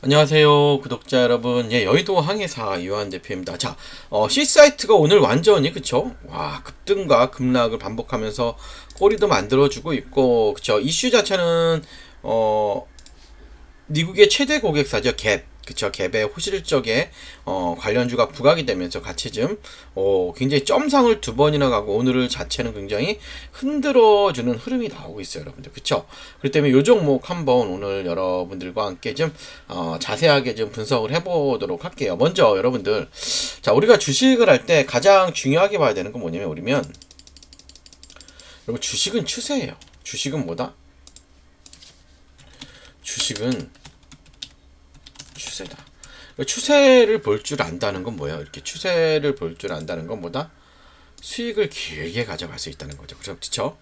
안녕하세요, 구독자 여러분. 예, 여의도 항해사 이완 대표입니다. 자, 어, C 사이트가 오늘 완전히 그쵸? 와, 급등과 급락을 반복하면서 꼬리도 만들어주고 있고, 그쵸? 이슈 자체는 어, 미국의 최대 고객사죠, 갭. 그쵸 갭의 호실적에 어, 관련주가 부각이 되면서 같이 좀 어, 굉장히 점상을 두 번이나 가고 오늘 자체는 굉장히 흔들어 주는 흐름이 나오고 있어요 여러분들. 그쵸? 그렇기 때문에 요 종목 한번 오늘 여러분들과 함께 좀 어, 자세하게 좀 분석을 해보도록 할게요. 먼저 여러분들 자 우리가 주식을 할 때 가장 중요하게 봐야 되는 건 뭐냐면 우리면 여러분 주식은 추세예요. 주식은 뭐다? 주식은 추세다. 그러니까 추세를 볼 줄 안다는 건 뭐예요? 이렇게 추세를 볼 줄 안다는 건 뭐다? 수익을 길게 가져갈 수 있다는 거죠. 그렇죠?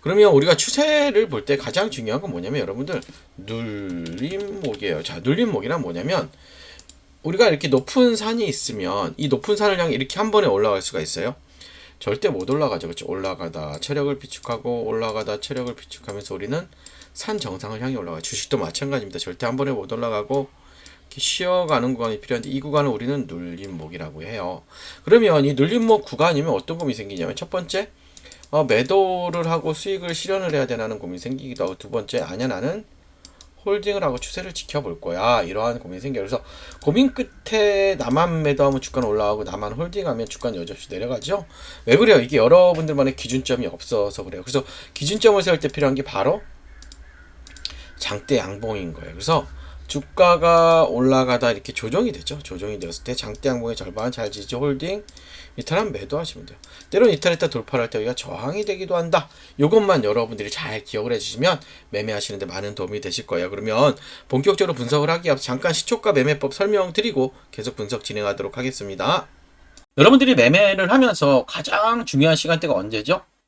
그러면 우리가 추세를 볼 때 가장 중요한 건 뭐냐면 여러분들 눌림목이에요. 자, 눌림목이란 뭐냐면 우리가 이렇게 높은 산이 있으면 이 높은 산을 향해 이렇게 한 번에 올라갈 수가 있어요. 절대 못 올라가죠. 그렇죠? 올라가다 체력을 비축하고 올라가다 체력을 비축하면서 우리는 산 정상을 향해 올라가. 주식도 마찬가지입니다. 절대 한 번에 못 올라가고 이렇게 쉬어가는 구간이 필요한데 이 구간을 우리는 눌림목이라고 해요. 그러면 이 눌림목 구간이면 어떤 고민이 생기냐면 첫 번째 어, 매도를 하고 수익을 실현을 해야 되나는 고민이 생기기도 하고 두 번째 아니야 나는 홀딩을 하고 추세를 지켜볼 거야 이러한 고민이 생겨요. 그래서 고민 끝에 나만 매도하면 주가는 올라가고 나만 홀딩하면 주가는 여전히 내려가죠. 왜 그래요? 이게 여러분들만의 기준점이 없어서 그래요. 그래서 기준점을 세울 때 필요한 게 바로 장대 양봉인 거예요. 그래서 주가가 올라가다 이렇게 조정이 되죠. 조정이 되었을 때 장대 양봉의 절반 잘 지지 홀딩 이탈하면 매도하시면 돼요. 때론 이탈했다 돌파를 할때 여기가 저항이 되기도 한다. 이것만 여러분들이 잘 기억을 해주시면 매매하시는데 많은 도움이 되실 거예요. 그러면 본격적으로 분석을 하기 앞서 잠깐 시초가 매매법 설명드리고 계속 분석 진행하도록 하겠습니다. 여러분들이 매매를 하면서 가장 중요한 시간대가 언제죠?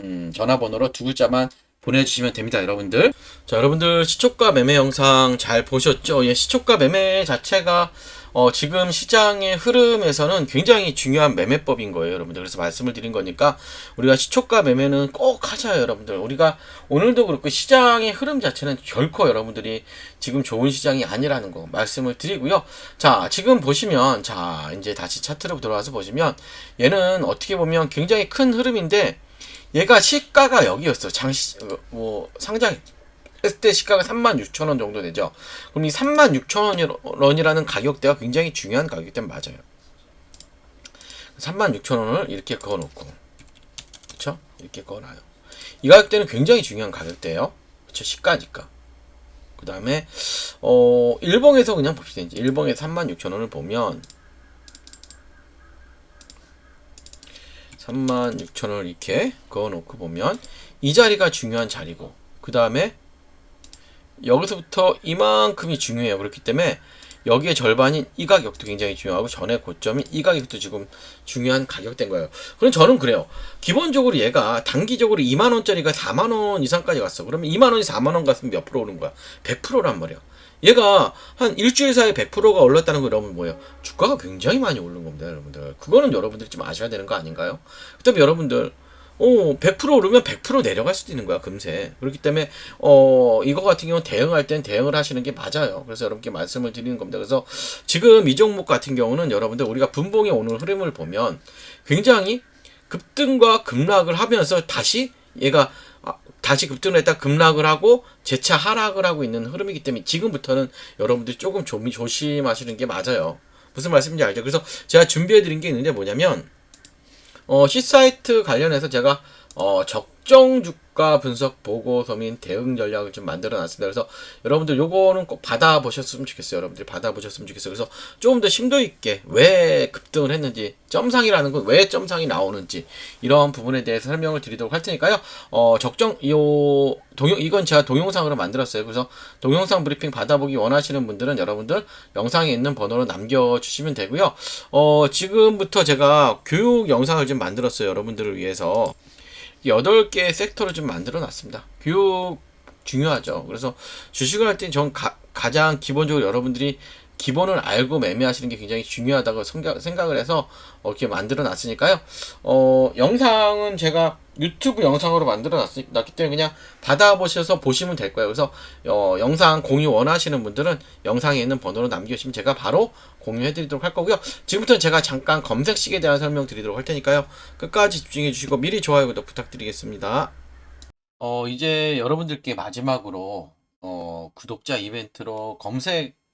음, 전화번호로 두 글자만 보내주시면 됩니다, 여러분들. 자, 여러분들 시초가 매매 영상 잘 보셨죠? 예, 시초가 매매 자체가 어, 지금 시장의 흐름에서는 굉장히 중요한 매매법인 거예요, 여러분들. 그래서 말씀을 드린 거니까 우리가 시초가 매매는 꼭 하자요, 여러분들. 우리가 오늘도 그렇고 시장의 흐름 자체는 결코 여러분들이 지금 좋은 시장이 아니라는 거 말씀을 드리고요. 자, 지금 보시면 자, 이제 다시 차트로 들어와서 보시면 얘는 어떻게 보면 굉장히 큰 흐름인데 얘가 시가가 여기였어. 장시 어, 뭐 상장 했을 때 시가가 36,000원 정도 되죠. 그럼 이 36,000원이라는 가격대가 굉장히 중요한 가격대 맞아요. 36,000원을 이렇게 그어 놓고 그렇죠? 이렇게 그어 놔요. 이 가격대는 굉장히 중요한 가격대예요. 그렇죠? 시가니까. 그다음에 어 일봉에서 그냥 봅시다. 이제 일봉에 36,000원을 보면 36,000원을 이렇게 그어 놓고 보면 이 자리가 중요한 자리고 그 다음에 여기서부터 이만큼이 중요해요. 그렇기 때문에 여기에 절반인 이 가격도 굉장히 중요하고 전에 고점인 이 가격도 지금 중요한 가격대인 거예요. 그럼 저는 그래요. 기본적으로 얘가 단기적으로 2만 원짜리가 4만 원 이상까지 갔어. 그러면 2만 원이 4만 원 갔으면 몇 프로 오른 거야? 100%란 말이야. 얘가 한 일주일 사이에 100%가 올랐다는 거 여러분 뭐예요? 주가가 굉장히 많이 오른 겁니다, 여러분들. 그거는 여러분들이 좀 아셔야 되는 거 아닌가요? 그다음에 여러분들 어, 100% 오르면 100% 내려갈 수도 있는 거야, 금세. 그렇기 때문에, 어, 이거 같은 경우는 대응할 땐 대응을 하시는 게 맞아요. 그래서 여러분께 말씀을 드리는 겁니다. 그래서 지금 이 종목 같은 경우는 여러분들 우리가 분봉의 오늘 흐름을 보면 굉장히 급등과 급락을 하면서 다시 얘가 아, 다시 급등을 했다 급락을 하고 재차 하락을 하고 있는 흐름이기 때문에 지금부터는 여러분들이 조금 조, 조심하시는 게 맞아요. 무슨 말씀인지 알죠? 그래서 제가 준비해 드린 게 있는데 뭐냐면 어, C사이트 관련해서 제가 어, 적 정 주가 분석 보고서 및 대응 전략을 좀 만들어 놨습니다. 그래서 여러분들 요거는 꼭 받아보셨으면 좋겠어요. 여러분들 받아보셨으면 좋겠어요. 그래서 조금 더 심도 있게 왜 급등을 했는지, 점상이라는 건 왜 점상이 나오는지, 이런 부분에 대해서 설명을 드리도록 할 테니까요. 어, 적정, 요, 동영, 이건 제가 동영상으로 만들었어요. 그래서 동영상 브리핑 받아보기 원하시는 분들은 여러분들 영상에 있는 번호로 남겨주시면 되고요. 어, 지금부터 제가 교육 영상을 좀 만들었어요. 여러분들을 위해서. 8개의 섹터를 좀 만들어 놨습니다. 교육 중요하죠. 그래서 주식을 할때전 가장 기본적으로 여러분들이 기본을 알고 매매하시는 게 굉장히 중요하다고 생각을 해서 이렇게 만들어 놨으니까요. 어, 영상은 제가 유튜브 영상으로 만들어 놨기 때문에 그냥 받아보셔서 보시면 될 거예요. 그래서 어, 영상 공유 원하시는 분들은 영상에 있는 번호로 남겨주시면 제가 바로 공유해 드리도록 할 거고요. 지금부터 제가 잠깐 검색식에 대한 설명 드리도록 할 테니까요. 끝까지 집중해 주시고 미리 좋아요 구독 부탁드리겠습니다. 어, 이제 여러분들께 마지막으로 어, 구독자 이벤트로 검색